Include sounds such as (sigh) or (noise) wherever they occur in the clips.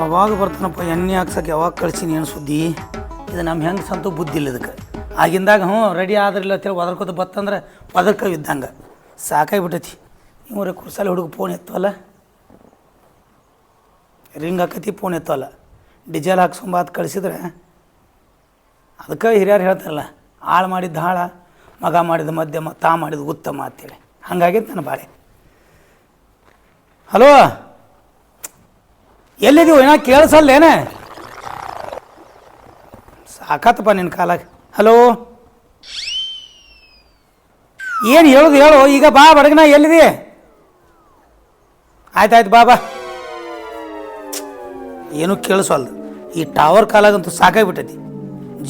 ಯಾವಾಗ ಬರ್ತಾನಪ್ಪ, ಎಣ್ಣೆ ಹಾಕ್ಸಕ್ಕೆ ಯಾವಾಗ ಕಳ್ಸೀನಿ ಏನು ಸುದ್ದಿ? ಇದು ನಮ್ಮ ಹೆಂಗೆ ಸಂತು ಬುದ್ಧಿ ಇಲ್ಲ ಇದಕ್ಕೆ. ಆಗಿಂದಾಗ ಹ್ಞೂ ರೆಡಿ ಆದ್ರಿಲ್ಲ ಅಂತೇಳಿ ಒದರ್ಕೋತ ಬತ್ತಂದ್ರೆ ಒದರ್ಕ ಇದ್ದಂಗೆ ಸಾಕಾಗ್ಬಿಟ್ಟೈತಿ. ಇವ್ರೆ ಕುರ್ಸಾಲಿ ಹುಡುಗ ಫೋನ್ ಎತ್ತವಲ್ಲ? ರಿಂಗ್ ಹಾಕತಿ ಫೋನ್ ಎತ್ತವಲ್ಲ. ಡಿಜೆಲ್ ಹಾಕ್ಸ್ಕೊಂಬ ಅದು ಕಳಿಸಿದ್ರೆ ಅದಕ್ಕೆ ಹಿರಿಯರು ಹೇಳ್ತಾರಲ್ಲ ಆಳು ಮಾಡಿದ್ದು ಹಾಳ, ಮಗ ಮಾಡಿದ ಮಧ್ಯಮ, ತಾ ಮಾಡಿದ ಉತ್ತಮ ಅಂತೇಳಿ. ಹಂಗಾಗಿ ನನ್ನ ಬಾಳೆ. ಹಲೋ ಎಲ್ಲಿದೀವು ಏನೋ ಕೇಳಿಸಲ್ಲೇನ? ಸಾಕತ್ತಪ್ಪ ನಿನ್ನ ಕಾಲಾಗ. ಹಲೋ? ಏನು ಹೇಳೋದು ಹೇಳು, ಈಗ ಬಾ ಬಡಗನ, ಎಲ್ಲಿದೆ? ಆಯ್ತಾಯ್ತು, ಬಾ ಬಾ. ಏನು ಕೇಳಿಸಲ್ದು ಈ ಟವರ್ ಕಾಲಾಗಂತೂ ಸಾಕಾಗಿಬಿಟ್ಟೈತಿ.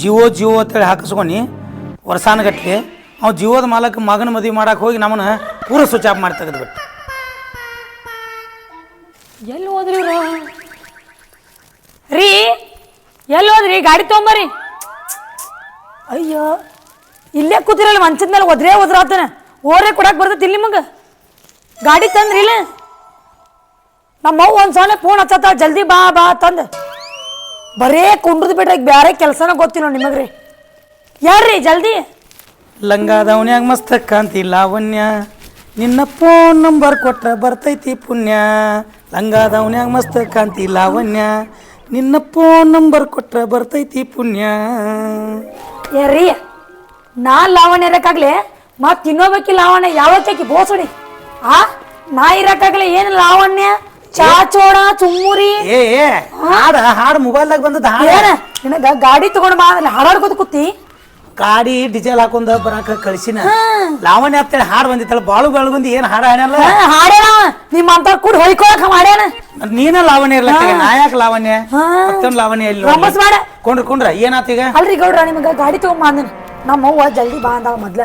ಜಿಯೋ ಜಿಯೋ ಅಂತೇಳಿ ಹಾಕಿಸ್ಕೊಂಡು ವರ್ಷಾನಗಟ್ಲೆ ಅವ್ನು ಜಿಯೋದ ಮಾಲಕ ಮಗನ ಮದುವೆ ಮಾಡಕ್ಕೆ ಹೋಗಿ ನಮ್ಮನ್ನು ಪೂರ ಸ್ವಿಚ್ ಆಫ್ ಮಾಡಿ ತೆಗೆದ್ಬಿಟ್ಟು ಎಲ್ಲಿ ಹೋದ್ರಿ ರೀ, ಎಲ್ಲಿ ಹೋದ್ರಿ? ಗಾಡಿ ತೊಗೊಂಬರಿ ಅಯ್ಯೋ, ಇಲ್ಲೇ ಕೂತಿರಲ್ಲ ಮಂಚದ ಮೇಲೆ ಒದ್ರೆ ಒದ್ರಾತನ ಓರೇ ಕೊಡಕ್ ಬರ್ತೈತಿ ಇಲ್ಲಿ ನಿಮಗೆ. ಗಾಡಿ ತಂದ್ರಿ ಇಲ್ಲ. ನಮ್ಮವ್ವ ಒಂದು ಸಣ್ಣ ಫೋನ್ ಹಚ್ಚತ್ತ, ಜಲ್ದಿ ಬಾ ಬಾ ತಂದು. ಬರೇ ಕುಂಡ್ರದ್ ಬಿಟ್ರೆ ಈಗ ಬ್ಯಾರೆ ಕೆಲಸನ ಗೊತ್ತಿಲ್ಲ ನಿಮಗ್ರಿ. ಯಾರ್ರಿ, ಜಲ್ದಿ? ಲಂಗಾದವನ್ಯಾಗ ಮಸ್ತ ಕಾಂತಿ ಲಾವಣ್ಯ. ನಿನ್ನ ಫೋನ್ ನಂಬರ್ ಕೊಟ್ರ ಬರ್ತೈತಿ ಪುಣ್ಯ. ಲಂಗಾದವನ್ಯಾಗ ಮಸ್ತ ಕಾಂತಿ ಲಾವಣ್ಯ. ನಿನ್ನ ಫೋನ್ ನಂಬರ್ ಕೊಟ್ರ ಬರ್ತೈತಿ ಪುಣ್ಯ. ಏರಿ ನಾ ಲಾವಣ್ಯ ಇರಕ್ಕಾಗ್ಲಿ? ಮತ್ ತಿನ್ನೋಬೇಕಿ ಲಾವಣ್ಯ ಯಾವತ್ತಕ್ಕೆ? ಬೋಸಡಿ. ಆ ನಾ ಇರಕ್ಕಾಗ್ಲಿ ಏನ್ ಲಾವಣ್ಯ? ಚಾಚೋಣ ಚುಮ್ಮುರಿ? ಏ ಏ ಹಾಡ ಹಾಡು ಮೊಬೈಲ್ದಾಗ ಬಂದದ ಹಾಡ. ಏನ ನಿನಗ ಗಾಡಿ ತಗೊಂಡ್ ಬಾ ಹಾಡಾಡ್ಕೊತ ಕೂತಿ. ಗಾಡಿ ಡಿಜೆಲ್ ಹಾಕೊಂಡ ಬರಾಕ ಕಳ್ಸಿನ. ಲಾವಣ್ಯ ಅಂತೇಳಿ ಹಾಡ್ ಬಂದಿತ್ತಲ್ಲ ಬಾಳು ಬೆಳಗುಂದಿ ಏನ್ ಹಾಡ ಹಾಡಲ್ಲ ಹಾಡ್ಯಾನ ನಿಮ್ಮ ಅಂತ ಕೂಡ ಹೊಯ್ಕೊಳಕ ಮಾಡ್ಯಾನ ನೀನ ಲಾವಣ್ಯ ಇರ್ಲಕ್ಕ ನಾಯಕ ಲಾವಣ್ಯ. ಮತ್ತೊಂದು ಲಾವಣ್ಯ ಇಲ್ಲ ವಾಪಸ್ ಮಾಡ ಕೊಂಡ್ರ ಕೊಂಡ್ರ ಏನಾತ ಈಗ? ಅಲ್ರಿ ಗೌಡ್ರ ನಿಮ್ಗೆ ಗಾಡಿ ತಗೊಂಡ್ ಬಂದನ ನಮ್ಮ ಅವ್ವ ಜಲ್ದಿ ಬಾ ಅಂದಾಗ ಮೊದ್ಲ.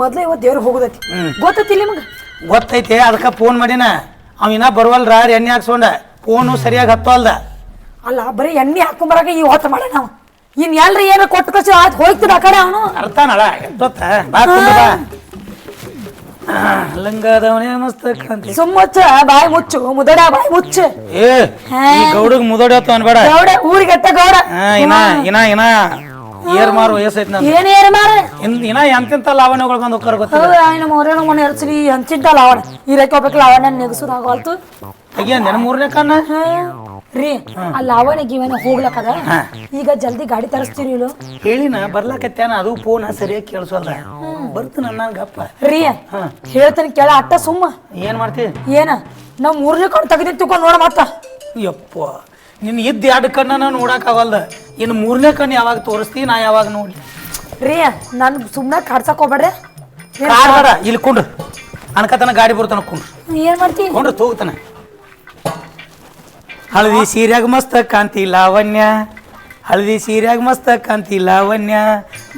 ಮೊದ್ಲ ಇವತ್ತು ದೇವ್ರ ಹೋಗುದೈತಿ. ಗೊತ್ತೈತಿ ನಿಮ್ಗೆ? ಗೊತ್ತೈತೆ ಅದಕ್ಕೆ ಫೋನ್ ಮಾಡಿನ. ಅವ ಇನ್ನ ಬರುವಲ್ರ ಎಣ್ಣೆ ಹಾಕ್ಸ್ಕೊಂಡ. ಫೋನು ಸರಿಯಾಗಿ ಹತ್ತವಲ್ದ. ಅಲ್ಲ ಬರೀ ಎಣ್ಣೆ ಹಾಕೊಂಬರಾಗ ಈ ಹೊತ್ತು ಮಾಡ ನಾವು ಇನ್ ಎಲ್ರಿ ಏನ ಕೊಟ್ಟು ಕಳ್ಸಿ ಆಯ್ತು ಹೋಯ್ತದ ಆ ಕಡೆ ಅವನು. ಅರ್ಥನಳ ಎಷ್ಟೊತ್ತ ಬಾ ಕುಂದ್ರ ಬಾ. ಲಂಗದವನೇ ಮಸ್ತ್ ಕಾಂತಿ ಸುಮ್ಮುಚ್ಚ ಬಾಯಿ ಮುಚ್ಚು ಮುದಡ ಬಾಯಿ ಮುಚ್ಚು. ಏ ಈ ಗೌಡಗ್ ಮುದಡ ಹೊತ್ತು ಅನ್ಬೇಡ. ಗೌಡ ಊರಿಗೆಟ್ಟ ಗೌಡ. ಹಾ. ಇನ್ನ ಇನ್ನ ಇನ್ನ ಏರ್ ಮಾರು ವಯಸ್ಸೈತಿ ನಾನು ಏನೇನು ಮಾರ? ಇನ್ ಇನ್ನ ಎಂತೆಂತ ಲಾವಣ್ಯಗಳು ಬಂದು ಹೋಗ್ತಾರ ಗೊತ್ತಿಲ್ಲ. ಹೌದು ಮೊರೇನ ಮನೆ ಎರ್ಸ್ರಿ ಹಂಚಿದ್ದ ಲಾವಣ ಇರಕ್ಕೆ ಹೋಗ್ಬೇಕು ಲಾವಣ ನೆಗಸುದಾಗಲ್ತು ಅಯ್ಯ ನೆನ ಮೂರನೇ ಕಣ್ಣ? ರೀ ಆ ಲಾವಣ ಗೀವನ ಹೋಗ್ಲಕ್ಕದ ಈಗ ಜಲ್ದಿ ಗಾಡಿ ತರಿಸ್ತೀರಿ ಇಲ್ಲೋ ಹೇಳಿನ ಬರ್ಲಾಕತ್ಯಾನ ಅದು ಫೋನ್ ಸರಿಯಾಗಿ ಕೇಳಿಸೋಲ್ಲ. ಬರ್ತೀನಿ ನನ್ನ ಗಪ್ಪ. ರೀ ಹೇಳ್ತೇನೆ ಕೇಳ ಅಟ್ಟ ಸುಮ್ಮ. ಏನ್ ಮಾಡ್ತಿ? ಏನ ನಾವ್ ಮೂರನೇ ಕಣ್ಣು ತೆಗೆದಿತ್ತು ತಿಳ್ಕೊಂಡು ನೋಡ ಮತ್ತ. ಯಪ್ಪ ನಿನ್ನ ಇದ್ದ ಎರಡು ಕಣ್ಣನ ನೋಡಕ್ಕಾಗಲ್ದ ಇನ್ನು ಮೂರನೇ ಕಣ್ಣು ಯಾವಾಗ ತೋರಿಸ್ತಿ ನಾ ಯಾವಾಗ ನೋಡಿ ರೀ ನನ್ ಸುಮ್ಮನೆ ಕಾಡ್ಸಕ್ ಹೋಗ್ಬೇಡ್ರಿ. ಇಲ್ಲಿ ಕುಂಡ್ರು ಅನ್ಕತನ ಗಾಡಿ ಬರ್ತಾನ ಕುಂಡ್ರು ಏನ್ ಮಾಡ್ತಿ? ಕೊಂಡ್ರು ತೂಗ್ತಾನ. ಹಳದಿ ಸೀರ್ಯಾಗ ಮಸ್ತ ಕಾಂತಿ ಲಾವಣ್ಯ ಹಳದಿ ಸೀರ್ಯಾಗ ಮಸ್ತ ಕಾಂತಿ ಲಾವಣ್ಯ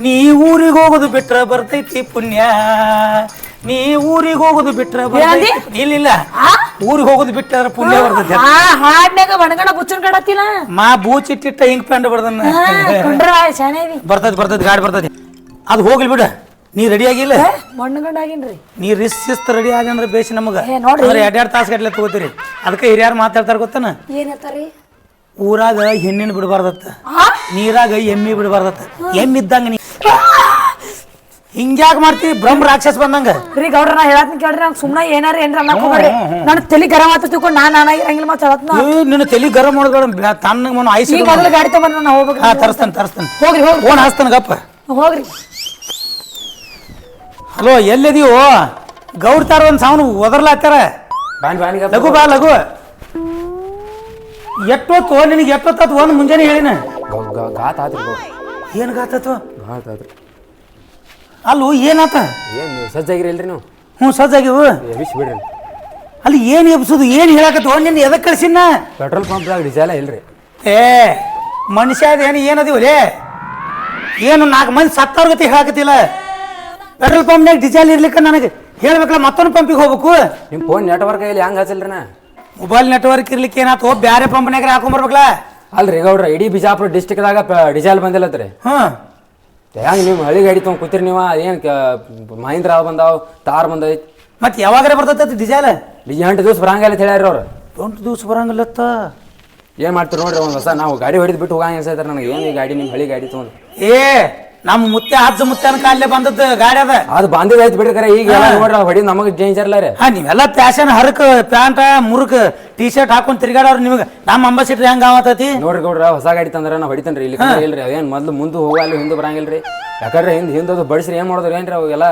ನೀ ಊರಿಗೆ ಹೋಗೋದು ಬಿಟ್ರ ಬರ್ತೈತಿ ಪುಣ್ಯ. ನೀ ಊರಿಗೆ ಹೋಗೋದು ಬಿಟ್ರ ಬರ್ತೈತಿ ಇಲ್ಲ ಇಲ್ಲ. ಊರಿಗೆ ಹೋಗೋದು ಬಿಟ್ಟರ ಪುಣ್ಯ ಬರ್ತೈತಿ ಆ ಹಾಡ್ನ್ಯಾಗ ಬಣಗಣ ಬುಚ್ಚನ್ ಕಡತಿಲ್ಲ ಮಾ ಬೂಚಿಟ್ಟಿಟ್ಟ ಹಿಂಗ್ ಪ್ಯಾಂಡ್ ಬರ್ದನ್ನ ಶಾನೇವಿ ಬರ್ತೈತಿ ಬರ್ತೈತಿ ಗಾಡಿ ಬರ್ತೈತಿ. ಅದು ಹೋಗ್ಲಿ ಬಿಡ. ನೀ ರೆಡಿ ಆಗಿಲ್ಲ? ಮಣ್ಣಗಂಡ ಆಗಿನ್ರಿ. ನೀ ರಿಸ್ ಶಿಸ್ತ್ ರೆಡಿ ಆಗಿ ಅಂದ್ರೆ ಬೇಸಿ ನಮಗ. ಏ, ನೋಡ್ರಿ. ಅಂದ್ರೆ ಎರಡೆರಡು ತಾಸು ಗಟ್ಲೆ ತಗೋತೀರಿ. ಅದಕ್ಕೆ ಹಿರಿಯರು ಮಾತಾಡ್ತಾರ ಗೊತ್ತನ? ಏನ್ ಹೇಳ್ತಾರಿ ಊರಾಗ ಹೆಣ್ಣಿನ ಬಿಡಬಾರ್ದತ್ತ. ನೀರಾಗ ಎಮ್ಮಿ ಬಿಡಬಾರ್ದತ್ತ. ಎಮ್ಮಿ ಇದ್ದಂಗ ನೀ ಹಿಂಗ್ಯಾಕ್ ಮಾಡ್ತಿ ಬ್ರಹ್ಮ ರಾಕ್ಷಸ ಬಂದಂಗ. ರೀ ಗೌಡ್ರ ನಾ ಹೇಳತ್ನ ಕೇಳ್ರಿ ನಂಗೆ ಸುಮ್ನ ಏನಾರ ಏನ್ರ ಅನ್ನಕ್ ಹೋಗ್ಬೇಡ್ರಿ. ನನ್ನ ತಲೆ ಗರಂ ಆತ ತಿಳ್ಕೊಂಡು ನಾನ್ ನಾನಾಗಿ ಇರಂಗಿಲ್ಲ ಮತ್ತೆ ಹೇಳತ್ನ. ಏ, ನಿನ್ನ ತಲೆ ಗರಂ ಮಾಡ್ಬೇಡ ತನ್ನ ಮನ ಐಸಿ ಈಗ ಮೊದಲು ಗಾಡಿ ತಗೊಂಡ್ರೆ ನಾ ಹೋಗ್ಬೇಕು. ತರಿಸ್ತಾನೆ ತರಿಸ್ತಾನೆ. ಹೋಗ್ರಿ ಹೋಗ್ರಿ. ಫೋನ್ ಹಚ್ತಾನ ಗಪ್ಪ. ಹೋಗ್ರಿ. ಹಲೋ ಎಲ್ಲಿದೀವೋ? ಗೌಡ್ತಾರ ಒಂದು ಸಾವನು ಒದರ್ಲಾತ್ತಾರ ಲಘು ಬಾ ಲಘು. ಎಷ್ಟೊತ್ತು ನಿನಗೆ ಎಷ್ಟೊತ್ತು ಒಂದು ಮುಂಜಾನೆ ಹೇಳಿನ. ಗಾತ್ ಆತ್ರಿ ಏನು ಗಾತತ್ತು ಗಾತ್ ಆತ್ರಿ. ಅಲ್ಲೂ ಏನಾತ ಏನು ನೀವು ಸಜ್ಜಾಗಿರಿ ಇಲ್ರಿ ನೀವು? ಹ್ಞೂ ಸಜ್ಜಾಗಿವು. ಎಬ್ಬಿಸಿ ಬಿಡ್ರಿ. ಅಲ್ಲಿ ಏನು ಎಬ್ಸೋದು ಏನು ಹೇಳಕತ್ತು? ನಿನ್ನ ಎದಕ್ಕೆ ಕಳಿಸಿನ ಪೆಟ್ರೋಲ್ ಪಂಪ್ದಾಗ ಡಿಸೇಲ ಇಲ್ರಿ. ಏ ಮನುಷ್ಯ ಏನು ಏನದಿವಲೇ ಏನು ನಾಲ್ಕು ಮಂದಿ ಸತ್ತವ್ರ ಗತಿ ಹೇಳಕತ್ತಿಲ್ಲ? ಪೆಟ್ರೋಲ್ ಪಂಪ್ನಾಗ ಡೀಸೆಲ್ ಇರ್ಲಿಕ್ಕೆ ನನಗೆ. ಹೇಳ್ಬೇಕಲ್ಲ ಮತ್ತೊಂದು ಪಂಪಿಗೆ ಹೋಗ್ಬೇಕು. ನಿಮ್ಮ ಫೋನ್ ನೆಟ್ವರ್ಕ್ ಇಲ್ಲಿ ಹೆಂಗೆ ಹಚ್ಚಲ್ರಿ ನಾ? ಮೊಬೈಲ್ ನೆಟ್ವರ್ಕ್ ಇರ್ಲಿಕ್ಕೆ ಏನಾತು ಬ್ಯಾರೆ ಪಂಪ್ನಾಗ ಹಾಕೊಂಬರ್ಬೇಕಲ್ಲ? ಅಲ್ರಿ ಗೌಡ್ರ ಇಡೀ ಬಿಜಾಪುರ ಡಿಸ್ಟಿಕ್ದಾಗ ಡಿಸೇಲ್ ಬಂದಿಲ್ಲತ್ರಿ. ಹಾಂ. ಹೆಂಗೆ ನೀವು ಹಳಿ ಗಾಡಿ ತೊಗೊಂಡು ಕೂತಿರಿ ನೀವು? ಅದೇನ್ ಮಹೀಂದ್ರ ಬಂದಾವ್ ತಾರ್ ಬಂದೈತಿ. ಮತ್ತೆ ಯಾವಾಗ ಬರ್ತೈತೆ ಡಿಸೇಲ್? ಎಂಟು ದಿವಸ ಬರಂಗಿಲ್ಲ ಅಂತ ಹೇಳ್ಯಾರ ಅವ್ರು. ಎಂಟು ದಿವ್ಸ ಬರಂಗಿಲ್ಲತ್ತ ಏನ್ ಮಾಡ್ತೀರಿ ನೋಡ್ರಿ ಒಂದು ಹೊಸ ನಾವು ಗಾಡಿ ಹೊಡೆದು ಬಿಟ್ಟು ಹೋಗಂಗೆ ಅನ್ಸೈತಾರೆ ನನಗೆ. ಏನು ಈ ಗಾಡಿ ನಿಮ್ಮ ಹಳಿ ಗಾಡಿ ತೊಗೊಂಡು? ಏ ನಮ್ಮ ಮುತ್ತೆ ಅಜ್ಜ ಅನ್ಕ ಕಾಲೇ ಬಂದದ್ದು ಗಾಡಿ ಅದ. ಅದು ಬಾಂಧಿದ ಆಯ್ತು ಬಿಡ್ರಿ ಕರೆ. ಈಗ ಎಲ್ಲ ನೋಡ್ರಿ ಹೊಡಿ ನಮಗೆ ಡೇಂಜರ್ ಇಲ್ಲ ರೀ. ಹಾ ನೀವೆಲ್ಲ ಫ್ಯಾಷನ್ ಹರಕ ಪ್ಯಾಂಟ್ ಮುರುಕ್ ಟಿ ಶರ್ಟ್ ಹಾಕೊಂಡ್ ತಿರ್ಗಾಡವ್ರ ನಿಮ್ಗೆ. ನಮ್ಮ ಅಂಬಾಸಿಟ್ರಿ ಹೆಂಗ ಆವತ್ತತಿ? ನೋಡ್ರಿ ಗೌಡ್ರ ಹೊಸ ಗಾಡಿ ತಂದ್ರ. ನಾ ಹೊಡಿತೇನ್ರಿ ಇಲ್ಲಿ ಇಲ್ರಿ ಅದೇನ್ ಮೊದ್ಲು ಮುಂದೆ ಹೋಗಲ್ಲ ಹಿಂದೆ ಬರಂಗಿಲ್ರಿ. ಯಾಕಂದ್ರೆ ಹಿಂದ್ ಹಿಂದದು ಬಡಿಸ್ರಿ ಏನ್ ಮಾಡೋದ್ರಿ ಏನ್ರಿ ಅವೆಲ್ಲ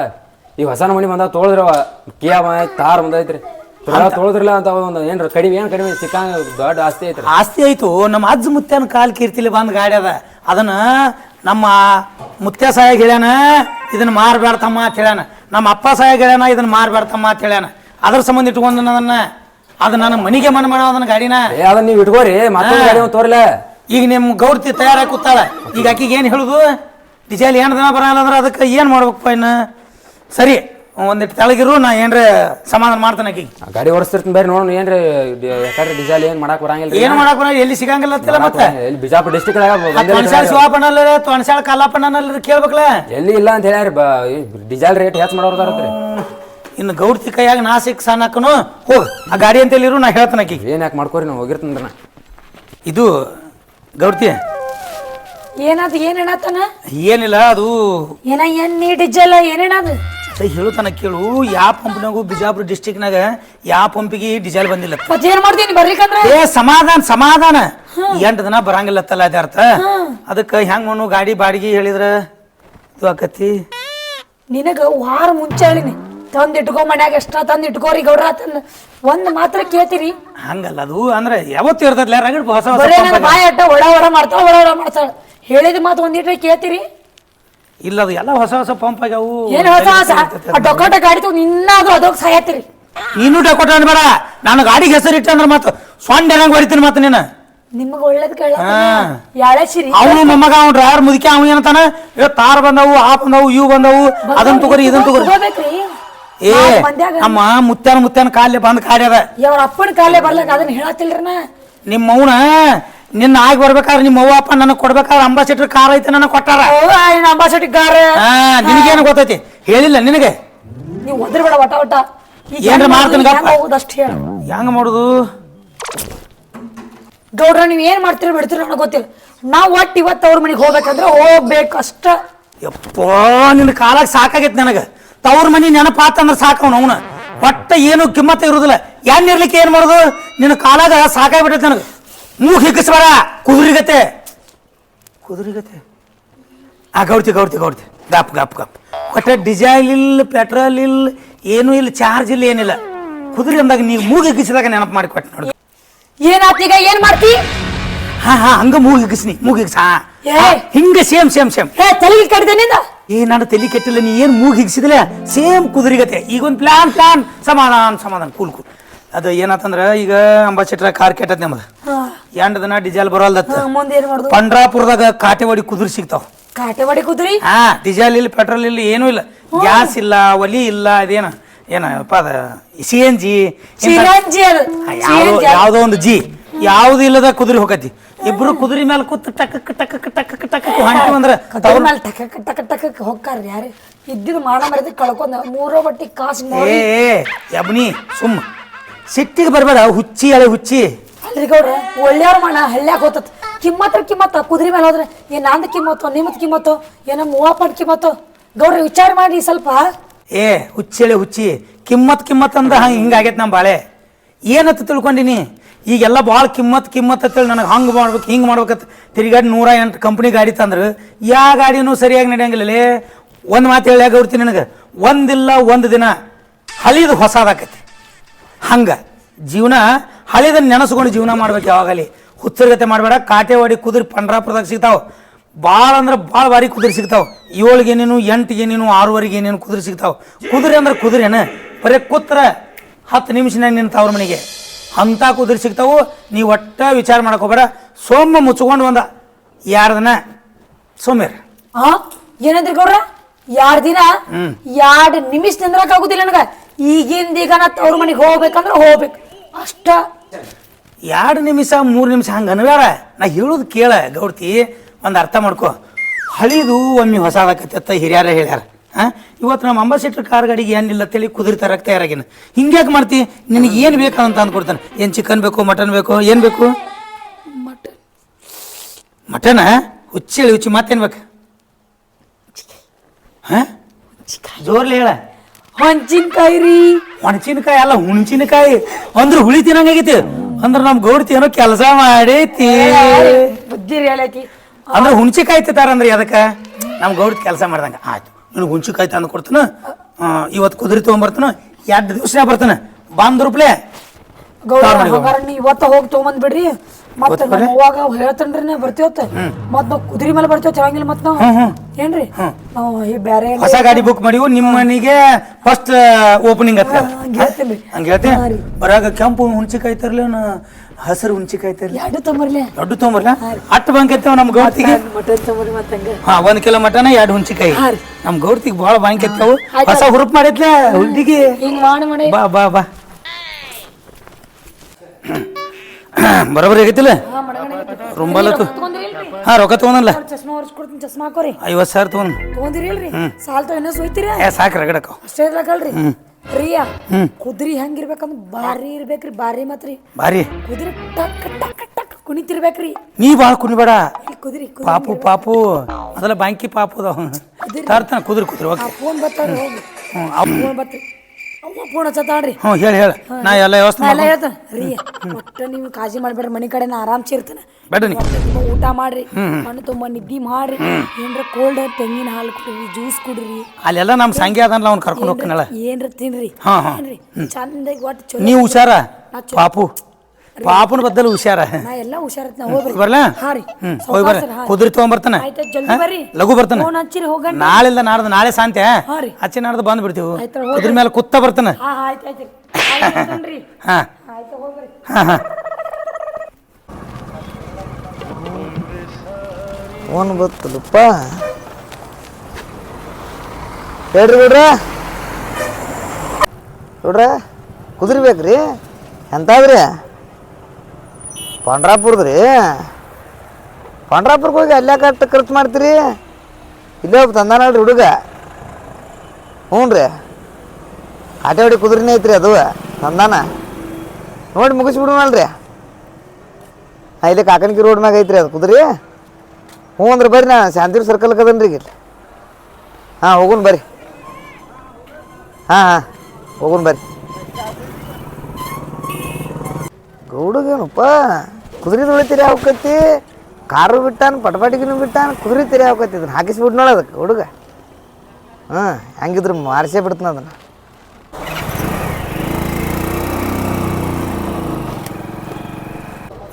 ಈ ಹೊಸ ನಮನಿ ಬಂದಾವ ತೊಳದ್ರವ ಅವ. ಕಿಯಾ ತಾರ್ ಬಂದೈತ್ರಿ ತೊಳದ್ರಲ್ಲ ಅಂತ ಒಂದು ಏನ್ರ ಕಡಿಮೆ ಏನ್ ಕಡಿಮೆ ಸಿಕ್ಕಂಗ ದೊಡ್ಡ ಆಸ್ತಿ ಐತ್ರಿ. ಆಸ್ತಿ ಆಯ್ತು ನಮ್ಮ ಅಜ್ಜ ಮುತ್ಯನ ಕಾಲ್ ಕೀರ್ತಿಲಿ ಬಂದ್ ಗಾಡಿ ಅದ. ಅದನ್ನ ನಮ್ಮ ಮುತ್ಯ ಸಾಯಾಗ ಹೇಳ್ಯಾನ ಇದನ್ನ ಮಾರಬೇಡ್ತಮ್ಮ ಅಂತ ಹೇಳ್ಯಾನ. ನಮ್ಮ ಅಪ್ಪ ಸಾಯಾಗ ಹೇಳ್ಯಾನ ಇದನ್ನ ಮಾರಬೇಡ್ತಮ್ಮ ಅಂತ ಹೇಳ್ಯಾನ. ಅದ್ರ ಸಂಬಂಧ ಇಟ್ಕೊಂಡು ಅದನ್ನ ಅದು ನನ್ನ ಮನೆಗೆ ಮನ ಮಾಡೋ ಅದನ್ನ ಗಾಡಿನ. ಅದನ್ನ ನೀವು ಇಟ್ಕೋರಿ ತೋರ್ಲ. ಈಗ ನಿಮ್ಮ ಗೌರ್ತಿ ತಯಾರಾಗಿ ಕೂತಾಳ. ಈಗ ಆಕಿಗೆ ಏನು ಹೇಳುದು? ಡಿಸೇಲ್ ಏನು ದಿನ ಬರಲ್ಲ ಅಂದ್ರೆ ಅದಕ್ಕೆ ಏನು ಮಾಡ್ಬೇಕಪ್ಪ ಇನ್ನು? ಸರಿ. ಒಂದಿಟ್ಟು ತೆಳಗಿರು ನಾ ಏನ್ರ ಸಮಾಧಾನ ಮಾಡ್ತಾನೆ ಆಕಿ ಆ ಗಾಡಿ ಓಡಿಸ್ತಿರ್ತೀನಿ ಬೇರೆ ನೋಡೋಣ ಏನ್ರಿ ಯಾಕಂದ್ರೆ ಡಿಸೈಲ್ ಏನ್ ಮಾಡಕ್ ಬರಂಗಿಲ್ಲ ಏನು ಮಾಡಕ್ ಬರಲ್ಲ ಎಲ್ಲಿ ಸಿಗಂಗಿಲ್ಲ ಅಂತಿಲ್ಲ ಮತ್ತೆ. ಇಲ್ಲಿ ಬಿಜಾಪುರ ಡಿಸ್ಟಿಕ್ ತೊಣಸಾಳ ಶಿವಾಪಣ್ಣಲ್ಲ ತೊಣಸಾಳ ಕಲ್ಲಪ್ಪಣ್ಣಲ್ಲ ಕೇಳ್ಬೇಕಲ್ಲ ಎಲ್ಲಿ ಇಲ್ಲ ಅಂತ ಹೇಳ್ಯಾರಿ ಡಿಸೈಲ್ ರೇಟ್ ಹೆಚ್ಚು ಮಾಡೋರ್ದಾರತ್ರಿ ಇನ್ನು ಗೌರ್ತಿ ಕೈಯಾಗ ನಾ ಸಿಕ್ ಸಣ್ಣಕ್ಕನು ಹೋಗ್ ಆ ಗಾಡಿ ಅಂತೇಳಿರು ನಾ ಹೇಳ್ತಾನೆ ಆಕಿಗೆ. ಏನ್ ಯಾಕೆ ಮಾಡ್ಕೋರಿ ನಾವು ಹೋಗಿರ್ತೀನಿ ನಾ ಇದು ಗೌಡ್ತಿ. ಏನಾದ್ ಏನ್ ಹೇಳತ್ತಾನ ಏನಿಲ್ಲ ಅದು ಏನ ಏನ್ ನೀ ಡಿಜ್ಜಲ್ಲ ಏನೇನದು ಸೈ ಹೇಳುತ್ತಾನ ಕೇಳು. ಯಾವ ಪಂಪ್ನಾಗು ಬಿಜಾಪುರ ಡಿಸ್ಟಿಕ್ನಾಗ ಯಾವ ಪಂಪಿಗೆ ಡಿಸೇಲ್ ಬಂದಿಲ್ಲ ಮಾಡ್ತೀನಿ ಬರ್ಲಿಕ್ಕಂದ್ರ? ಏ ಸಮಾಧಾನ ಸಮಾಧಾನ. ಎಂಟು ದಿನ ಬರಂಗಿಲ್ಲತ್ತಲ್ಲ ಅದ ಅರ್ಥ. ಅದಕ್ಕೆ ಹೆಂಗ್ ಮಣ್ಣು ಗಾಡಿ ಬಾಡಿಗೆ ಹೇಳಿದ್ರ? ಇದು ಆಕತಿ. ನಿನಗ ವಾರ ಮುಂಚೆ ಹೇಳಿನಿ. ತಂದ್ ಇಟ್ಕೋ ಮನ್ಯಾಗ ಎಷ್ಟ ತಂದ್ ಇಟ್ಕೋರಿ ಗೌಡ್ರ ತಂದ್ ಒಂದ್ ಮಾತ್ರ ಕೇಳ್ತೀರಿ. ಹಂಗಲ್ಲ ಅದು ಅಂದ್ರೆ ಯಾವತ್ತು ಇರ್ತದಲ್ಲ ರಗಡ್ ಹೊಸ ಹೊಸ ಬರೇ ನನ್ನ. ಬಾಯ ಅಡ್ಡ ಮಾಡ್ತಾಳ ಹೇಳಿದ ಮಾತು ಒಂದಿಟ್ರೆ ಕೇಳ್ತೀರಿ? ಇಲ್ಲ ಅದು ಎಲ್ಲ ಹೊಸ ಹೊಸ ಪಂಪ್ ಆಗ್ಯಾವು ಏನು ಹೊಸ ಹೊಸ? ಆ ಡೊಕಾಟ ಗಾಡಿ ತಗೊಂಡು ಇನ್ನಾದ್ರೂ ಅದೋಗ್ ಸಾಯತ್ರಿ ನೀನು ಡಕೋಟ ಅನ್ಬೇಡ ನಾನು ಗಾಡಿಗೆ ಹೆಸರು ಇಟ್ಟ ಅಂದ್ರೆ ಮತ್ತೆ ಸೊಂಡ ಹೆಂಗ್ ಹೊಡಿತೀನಿ ಮತ್ತೆ ನೀನು? ನಿಮಗ ಒಳ್ಳೇದ್ ಕೇಳ ಹಾ. ಯಾಳೆ ಸಿರಿ ಅವನು ಮೊಮ್ಮಗ ಅವ್ನು ಡ್ರೈವರ್ ಮುದುಕಿ ಅವ ಏನಂತಾನ? ಏ ತಾರ್ ಬಂದವು ಆ ಬಂದವು ಇವು ಬಂದವು ಅದನ್ನ ತಗೋರಿ ಇದನ್ನ ತಗೋರಿ. ಏ ಮಂದ್ಯಾಗ ನಮ್ಮ ಮುತ್ಯಾನ ಮುತ್ಯಾನ ಕಾಲೇ ಬಂದ್ ಕಾಡ್ಯದ. ಇವ್ರ ಅಪ್ಪನ ಕಾಲೇ ಬರ್ಲಕ್ಕ ಅದನ್ನ ಹೇಳತ್ತಿಲ್ರಿ ನಾ ನಿಮ್ಮ ಅವನ ನಿನ್ನ ಆಗಿ ಬರ್ಬೇಕಾದ್ರೆ ನಿಮ್ಮ ಅವ್ವ ಅಪ್ಪ ನನಗೆ ಕೊಡ್ಬೇಕಾದ್ರೆ ಅಂಬಾಸಿಡರ್ ಕಾರ್ ಐತೆ ನನಗೆ ಕೊಟ್ಟಾರ. ಅಂಬಾಸಿಟ್ರ್ ಕಾರ್ ನಿನಗೇನು ಗೊತ್ತೈತಿ? ಹೇಳಿಲ್ಲ ನಿನಗೆ? ನೀವು ಒದರ್ಬೇಡ ಒಟ ಒಟ ಏನ್ರ ಮಾಡ್ತೀನಿ ಅಷ್ಟು ಹೇಳು. ಹೆಂಗ ಮಾಡುದು? ಗೌಡ್ರ ನೀವ್ ಏನ್ ಮಾಡ್ತೀರಿ ಬಿಡ್ತೀರಿ ನನಗೆ ಗೊತ್ತಿಲ್ಲ. ನಾವ್ ಒಟ್ಟು ಇವತ್ತು ಅವ್ರ ಮನೆಗೆ ಹೋಗ್ಬೇಕಂದ್ರೆ ಹೋಗ್ಬೇಕು ಅಷ್ಟ. ಯಪ್ಪ ನಿನ್ನ ಕಾಲಕ್ಕೆ ಸಾಕಾಗೈತೆ ನನಗೆ. ತವ್ರ ಮನಿ ನೆನಪಾತಂದ್ರೆ ಸಾಕವನು ಅವನು. ಒಟ್ಟ ಏನು ಕಿಮ್ಮತ್ತ ಇರುದಿಲ್ಲ. ಏನ್ ಇರ್ಲಿಕ್ಕೆ ಏನ್ ಮಾಡೋದು? ನಿನ್ನ ಕಾಲಾಗ ಸಾಕಾಗ್ಬಿಟ್ಟೈತೆ ನನಗೆ. ಮೂಗ್ ಹಿಗ್ಗಿಸ್ಬಾರ ಕುದುರಿಗತೆ ಕುದುರಿಗತೆ ಆ ಗೌಡ್ತಿ ಗೌಡ್ತಿ ಗೌಡ್ತಿ. ಗಪ್ ಗಪ್ ಗಪ್. ಒಟ್ಟ ಡಿಸೈಲ್ ಇಲ್ಲ ಪೆಟ್ರೋಲ್ ಇಲ್ಲ ಏನೂ ಇಲ್ಲ ಚಾರ್ಜ್ ಇಲ್ಲ ಏನಿಲ್ಲ. ಕುದುರೆ ಅಂದಾಗ ನೀವು ಮೂಗ್ ಹಿಗ್ಗಿಸಿದಾಗ ನೆನಪು ಮಾಡಿ ಕೊಟ್ಟು ನೋಡಿ. ಏನಾತಿಗ ಏನ್ ಮಾಡ್ತಿ? ಹಾ ಹಾ ಹಂಗ ಮೂಗ್ ಹಿಗ್ಗಿಸ್ನಿ. ಮೂಗ್ ಹಿಗ್ಸ ಹಿಂಗ ಸೇಮ್ ಸೇಮ್ ಸೇಮ್. ಏ ತಲೆಗೆ ಕಡ್ದೇನಿಂದ ಏ ನಾನು ತಲೆ ಕೆಟ್ಟಿಲ್ಲ ನೀ ಏನು ಮೂಗ್ ಹಿಗ್ಸಿದ್ಲೆ? ಸೇಮ್ ಕುದುರಿಗತೆ ಈಗ ಒಂದು ಪ್ಲಾನ್ ಪ್ಲಾನ್ ಸಮಾಧಾನ ಸಮಾಧಾನ. Cool cool. ಅದು ಏನಾತಂದ್ರ ಈಗ ಅಂಬಾಸಿಟ್ರ ಕಾರ್ ಕೆಟ್ಟದ್ ನಮ್ಮದು ಎಂಟು ದಿನ ಡೀಸೆಲ್ ಬರೋಲ್ದತ್ತ. ಮುಂದೆ ಏನ್ ಮಾಡುದು? ಪಂಡ್ರಾಪುರದಾಗ ಕಾಟೆವಾಡಿ ಕುದುರೆ ಸಿಗ್ತಾವ. ಕಾಟೆವಾಡಿ ಕುದುರಿ ಕುದ್ರಿ? ಹಾ ಡೀಸೆಲ್ ಇಲ್ಲ ಪೆಟ್ರೋಲ್ ಇಲ್ಲ ಏನೂ ಇಲ್ಲ. ಗ್ಯಾಸ್ ಇಲ್ಲ ಒಲಿ ಇಲ್ಲ ಅದೇನ ಏನಪ್ಪ ಅದ ಸಿ ಎನ್ ಜಿ ಚಿರಂಜಿ ಅದು. ಚಿರಂಜಿ ಯಾವ್ದೋ ಒಂದು ಜಿ. ಯಾವ್ದು ಇಲ್ಲದ ಕುದುರೆ ಹೋಗತಿ. ಇಬ್ರು ಕುದುರೆ ಮೇಲೆ ಕೂತ್ ಟಕಕ್ ಟಕಕ್ ಟಕಕ್ ಟಕಕ್ ಹೊಂಟಿವ್ ಅಂದ್ರೆ ಕತ್ತಲ ಮೇಲೆ ಟಕ ಟಕ ಟಕ ಹೋಗ್ತಾರ ಯಾರು? ಇದ್ದಿದ್ ಮಾಡ ಮರದ ಕಳ್ಕೊಂಡ ಮೂರೋ ಬಟ್ಟಿ ಕಾಸು ಏ ಯಬ್ನಿ ಸುಮ್ಮ ಸಿಟ್ಟಿಗೆ ಬರಬೇಡ ಹುಚ್ಚಿ ಅಳೆ ಹುಚ್ಚಿ. ಅಲ್ರಿ ಒಳ್ಳೆಯವ್ರ ಮಣ ಹಳ್ಳ್ಯಾಗ ಹೋತತ್. ಕಿಮ್ಮತ್ರ ಕಿಮ್ಮತ್ತ, ಕುದುರೆ ಮೇಲೆ ಹೋದ್ರೆ ಏ ನಂದು ಕಿಮ್ಮತ್ತು ನಿಮ್ಮದು ಕಿಮ್ಮತ್ತು, ಏನೋ ಮೂವಪ್ಪನ್ ಕಿಮ್ಮತ್ತು. ಗೌಡ್ರ, ವಿಚಾರ ಮಾಡಿ ಸ್ವಲ್ಪ. ಏ ಹುಚ್ಚೇಳಿ ಹುಚ್ಚಿ. ಕಿಮ್ಮತ್ ಕಿಮ್ಮತ್ ಅಂದ್ರೆ ಹಂಗೆ ಹಿಂಗಾಗೈತೆ ನಮ್ಮ ಬಾಳೆ. ಏನತ್ತ ತಿಳ್ಕೊಂಡಿನಿ ಈಗೆಲ್ಲ ಭಾಳ ಕಿಮ್ಮತ್ ಕಿಮ್ಮತ್ ಅಂತೇಳಿ ನನಗೆ ಹಂಗೆ ಮಾಡ್ಬೇಕು, ಹಿಂಗೆ ಮಾಡ್ಬೇಕಂತ. ತಿರುಗಾಡಿ ನೂರ ಎಂಟು ಕಂಪ್ನಿ ಗಾಡಿ ತಂದ್ರೆ. ಯಾವ ಗಾಡಿನೂ ಸರಿಯಾಗಿ ನಡೆಯಂಗಿಲ್ಲ ಒಂದು ಮಾತು ಹೇಳಿ ಗೌಡ್ತೀನಿ ನನಗೆ? ಒಂದಿಲ್ಲ ಒಂದು ದಿನ ಹಳಿದು ಹೊಸದಾಕೈತಿ ಹಂಗೆ. ಜೀವನ ಹಳಿದನ್ನ ನೆನೆಸ್ಕೊಂಡು ಜೀವನ ಮಾಡ್ಬೇಕು ಯಾವಾಗಲಿ. ಹುಚ್ಚರ್ಗತೆ ಮಾಡಬೇಡ. ಕಾಟೇವಾಡಿ ಕುದುರೆ ಪಂಡ್ರಾಪುರದಾಗ ಸಿಗ್ತಾವೆ. ಭಾಳ ಅಂದ್ರೆ ಭಾಳ ಬಾರಿ ಕುದುರೆ ಸಿಗ್ತಾವೆ. ಏಳಿಗೆ ಏನೇನು ಎಂಟಿಗೆ ಏನೇನು ಆರೂವರೆಗೆ ಏನೇನು ಕುದುರೆ ಸಿಗ್ತಾವೆ. ಕುದುರೆ ಅಂದ್ರೆ ಕುದುರೆನ. ಬರೀ ಕೂತ್ರ ಹತ್ತು ನಿಮಿಷನಾಗ ನಿಂತ ಅವ್ರ ಮನೆಗೆ. ಅಂಥ ಕುದುರೆ ಸಿಗ್ತಾವು. ನೀವು ಒಟ್ಟ ವಿಚಾರ ಮಾಡ್ಕೋಬೇಡ ಹೋಗ್ಬೇಡ. ಸೋಮ ಮುಚ್ಕೊಂಡು ಒಂದ ಎರಡು ದಿನ ಸೋಮ್ಯರ್. ಆ? ಏನಂದ್ರಿ ಗೌಡ್ರ? ಯಾರ್ ದಿನ? ಎರಡು ನಿಮಿಷ ನಿಂದ್ರಕ್ ಆಗುದಿಲ್ಲ ನನಗ. ಈಗಿಂದ ಈಗ ನಾ ತವ್ರ ಮನೆಗೆ ಹೋಗ್ಬೇಕಂದ್ರ ಹೋಗ್ಬೇಕು. ಅಷ್ಟ. ಎರಡು ನಿಮಿಷ ಮೂರು ನಿಮಿಷ ಹಂಗೆ ಅನ್ಬೇಡ ನಾ ಹೇಳೋದು ಕೇಳ ಗೌಡ್ತಿ ಒಂದು ಅರ್ಥ ಮಾಡ್ಕೊ. ಹಳಿದು ಒಮ್ಮೆ ಹೊಸದಾಗತ್ತ ಹಿರಿಯರ ಹೇಳ್ಯಾರ. ಹಾಂ ಇವತ್ತು ನಮ್ಮ ಅಂಬಾಸಿಟ್ರ್ ಕಾರ್ ಗಾಡಿಗೆ ಏನಿಲ್ಲ ತಳಿ ರಕ್ತ ಯಾರಾಗಿನ ತಯಾರಾಗಿನ. ಹಿಂಗ್ಯಾಕೆ ಮಾಡ್ತಿ? ನಿನಗೆ ಏನು ಬೇಕಂತ ಅಂದ್ಕೊಡ್ತಾನೆ. ಏನು ಚಿಕನ್ ಬೇಕು ಮಟನ್ ಬೇಕು ಏನು ಬೇಕು? ಮಟನ ಹುಚ್ಚಿ ಹುಚ್ಚಿ ಮತ್ತೇನ್ ಬೇಕು? ಹಾಂ ಜೋರ್ಲಿ ಹೇಳ. ಹಂಚಿನ್ಕಾಯಿ ರೀ ಹೊಣಚಿನಕಾಯಿ ಅಲ್ಲ ಹುಣಚಿನಕಾಯಿ ಅಂದ್ರೆ ಹುಳಿ ತಿನ್ನಂಗಾಗೈತಿ ಅಂದ್ರೆ ನಮ್ ಗೌಡ್ತಿ ಏನೋ ಕೆಲಸ ಮಾಡೈತಿ. ಬುದ್ಧಿ ರೀ ಹೇಳೈತಿ ಅಂದ್ರೆ ಹುಣ್ಚಿಕಾಯಿ ತಿಂತಾರಂದ್ರಿ ಅದಕ್ಕೆ? ನಮ್ ಗೌಡ್ತಿ ಕೆಲಸ ಮಾಡ್ದಂಗ. ಆಯ್ತು ನೀನು ಹುಣಚಿಕಾಯಿ ತಂದು ಕೊಡ್ತಾನ. ಇವತ್ತು ಕುದುರೆ ತೊಗೊಂಬರ್ತಾನ. ಎರಡು ದಿವಸ ಬರ್ತಾನ. ಬಂದ್ರೂಪ್ಲೆ ಗೌಡ ಇವತ್ತ ಹೋಗಿ ತೊಗೊಂಬಂದ್ ಬಿಡ್ರಿ. ಮತ್ತ ನಮ್ಮ ಅವ್ವಾಗ ಹೇಳ್ತೇನ್ರಿ ನಾ ಬರ್ತೇವತ್ತ ಮತ್ ನಾವ್ ಕುದುರೆ ಮೇಲೆ ಬರ್ತೇವ ಚೆನ್ನಾಗಿಲ್ಲ ಮತ್ ನಾವು? ಏನ್ರಿ? ನಾವು ಈ ಬ್ಯಾರೆ ಹೊಸ ಗಾಡಿ ಬುಕ್ ಮಾಡಿವು ನಿಮ್ಮ ಮನೆಗೆ ಫಸ್ಟ್ ಓಪನಿಂಗ್ ಅತ್ತ ಹೇಳ್ತೀನಿ. ಹಂಗೆ ಹೇಳ್ತೆ ಬರಾಗ ಕೆಂಪು ಹುಣ್ಚಿಕಾಯಿ ತರ್ಲಿ ಹಸಿರು ಹುಣ್ಚಿಕಾಯಿ ತರ್ಲಿ ಎರಡು ತೊಂಬರ್ಲಿ. ಎರಡು ತೊಂಬರ್ಲ? ಅಟ್ಟು ಬಂಕೈತೇವ ನಮ್ ಗೌಡ್ತಿಗೆ? ಮಟನ್ ಮತ್ತ ಹಾ ಒಂದ್ ಕಿಲೋ ಮಟನ ಎರಡು ಹುಣ್ಚಿಕಾಯಿ ನಮ್ಮ ಗೌರ್ತಿಗೆ ಭಾಳ ಬಾಂಕೆತ್ತವು ಹೊಸ ಹುರುಪ್ ಮಾಡೈತ್ಲ ಹುಡುಗಿ ಹಿಂಗ್ ಮಾಡಿ ಮಾಡಿ ಬಾ ಬಾ ಬಾ. ಬರೋಬ್ಬರಿ ಆಗೈತಿಲ್ಲ. ರುಂಬಲತ್ತು ಹಾ ರೊಕ್ಕ ತಗೊಂಡಲ್ಲ ಚಸ್ಮಾ ಹೊರ್ಸ್ಕೊಡ್ತೀನಿ ಚಸ್ಮಾ ಹಾಕೋರಿ. ಐವತ್ತು ಸಾವಿರ ತಗೊಂಡ್ ತಗೊಂದಿರಿ ಇಲ್ರಿ ಸಾಲ್ ತೊ ಇನ್ನೂ ಸೋಯ್ತೀರಿ? ಏ ಸಾಕು ರಗಡಕ್ಕ ಅಷ್ಟೇ ಇರ್ಲಕಲ್ರಿ ರಿಯಾ ಕುದ್ರಿ ಹೆಂಗಿರ್ಬೇಕಂದ್ರ ಬಾರಿ ಇರ್ಬೇಕ್ರಿ ಬಾರಿ ಮತ್ರಿ. ಭಾರಿ. ಕುದುರೆ ಟಕ್ ಟಕ್ ಟಕ್ ಕುಣಿತಿರ್ಬೇಕ್ರಿ. ನೀ ಭಾಳ ಕುಣಿಬೇಡ. ಕುದ್ರಿ ಪಾಪು ಪಾಪು. ಅದೆಲ್ಲ ಬಾಂಕಿ ಪಾಪು ಅದಾವ. ತರ್ತಾನೆ ಕುದುರೆ ಕುದುರೆ ಓಕೆ ಫೋನ್ ಬರ್ತಾರೆ ಹೋಗಿ ಹ್ಞೂ ಫೋನ್ ಬರ್ತೀರಿ ಫೋನ್ ಹಚ್ಚತಾಳ್ರಿ ಹ್ಞೂ ಹೇಳಿ ಹೇಳಿ. ನಾ ಎಲ್ಲ ವ್ಯವಸ್ಥೆ ಎಲ್ಲ ಹೇಳ್ತಾನೆ. ರೀ ಒಟ್ಟು ನೀವು ಕಾಳಜಿ ಮಾಡ್ಬೇಡ್ರಿ ಮನೆ ಕಡೆ ನಾ ಆರಾಮ್ಸಿ ಇರ್ತಾನೆ. ಬೇಡ ನೀ. ಊಟ ಮಾಡ್ರಿ ಮಣ್ಣು ತುಂಬ ನಿದ್ದಿ ಮಾಡ್ರಿ. ಏನ್ರ ಕೋಲ್ಡ್ ತೆಂಗಿನ ಹಾಲು ಕುಡ್ರಿ ಜ್ಯೂಸ್ ಕುಡ್ರಿ. ಅಲ್ಲೆಲ್ಲ ನಮ್ಮ ಸಂಖ್ಯೆ ಅದನ್ನ ಅವ್ನು ಕರ್ಕೊಂಡು ಹೋಗ್ತಾನಲ್ಲ. ಏನ್ರ ತಿನ್ರಿ. ಹಾಂ, ಹಾಂ. ಏನ್ರಿ? ಚಂದಾಗಿ ಒಟ್ಟು ಚಲೋ ನೀವು ಹುಷಾರ? ಪಾಪು. ಪಾಪುನ ಬದ್ದಲು ಹುಷಾರ. ನಾ ಎಲ್ಲ ಹುಷಾರತ್ ನಾ ಹೋಗ್ರಿ ಬರ್ಲಾ? ಹಾ ರೀ. ಹ್ಮ್ ಹೋಗಿ ಬರ್ರಿ ಕುದರಿ ಹಾ. ಕುದುರೆ ತೊಗೊಂಬರ್ತಾನೆ ಆಯ್ತು ಜಲ್ದಿ ಬರ್ರಿ. ಲಘು ಬರ್ತಾನ? ನಾಳೆ ಇಲ್ಲ ಹೋಗಣ್ಣ. ನಾಳೆಲ್ಲ ನಾಡ್ದು ನಾಳೆ ಸಾಂತೆ ಹಾ ರೀ. ನಾಡ್ದು ಬಂದು ಬಿಡ್ತೀವಿ. ಆಯ್ತು, ಹೋಗ್ರಿ. ಕುದುರೆ ಮೇಲೆ ಕುತ್ತ ಬರ್ತಾನೆ? ಹಾ ಹಾ, ಆಯ್ತು ಆಯ್ತು. ಆಯ್ತು ಹಾ. ಆಯ್ತು ಹೋಗ್ರಿ. ಹಾ ಹಾ. ಫೋನ್ ಬತ್ತಲ್ಲಪ್ಪ. ಹೇಳ್ರಿ ಬಿಡ್ರ ನೋಡ್ರ ಕುದುರಿ ಬೇಕ್ರಿ ಎಂತಾದ್ರಿ? ಪಂಡ್ರಾಪುರದ್ರಿ? ಪಂಡ್ರಾಪುರಕ್ಕೆ ಹೋಗಿ ಅಲ್ಲೇ ಕಟ್ಟು ಖರ್ಚು ಮಾಡ್ತೀರಿ? ಇಲ್ಲೇ ಒಬ್ಬ ತಂದಾನಲ್ರಿ ಹುಡುಗ. ಹ್ಞೂ ರೀ ಆಟೆ ಹೊಡಿ ಕುದುರೆನೇ ಐತ್ರಿ ಅದು, ತಂದಾನ. ನೋಡಿ ಮುಗಿಸ್ಬಿಡೋಣಲ್ರಿ. ಹಾಂ ಇಲ್ಲಿ ಕಾಕನಕಿ ರೋಡ್ ಮ್ಯಾಗ ಐತ್ರಿ ಅದು ಕುದುರೆ. ಹ್ಞೂ ಅಂದ್ರೆ ಬರ್ರಿ ನಾ ಸರ್ಕಲ್ ಕದನ್ರಿ ಇಲ್ಲಿ. ಹಾಂ, ಹೋಗುನ್ ಬರ್ರಿ. ಹಾಂ ಹಾಂ, ಹೋಗುನ್ ಬರ್ರಿ. ಗೌಡಗೇನಪ್ಪ? ಕುದುರೆ ತುಳಿತೀರಿ ಹಾಕತ್ತಿ? ಕಾರು ಬಿಟ್ಟಾನ ಪಟಪಾಟಿಗೂ ಬಿಟ್ಟಾನ ಕುದುರೆ ತಿರಿ ಹಾಕತ್ತಿ. ಇದನ್ನ ಹಾಕಿಸ್ಬಿಟ್ಟು ನೋಡ ಅದಕ್ಕೆ ಹುಡುಗ ಹಾಂ ಹೆಂಗಿದ್ರು ಮಾರಿಸೇ ಬಿಡ್ತಾನ ಅದನ್ನು.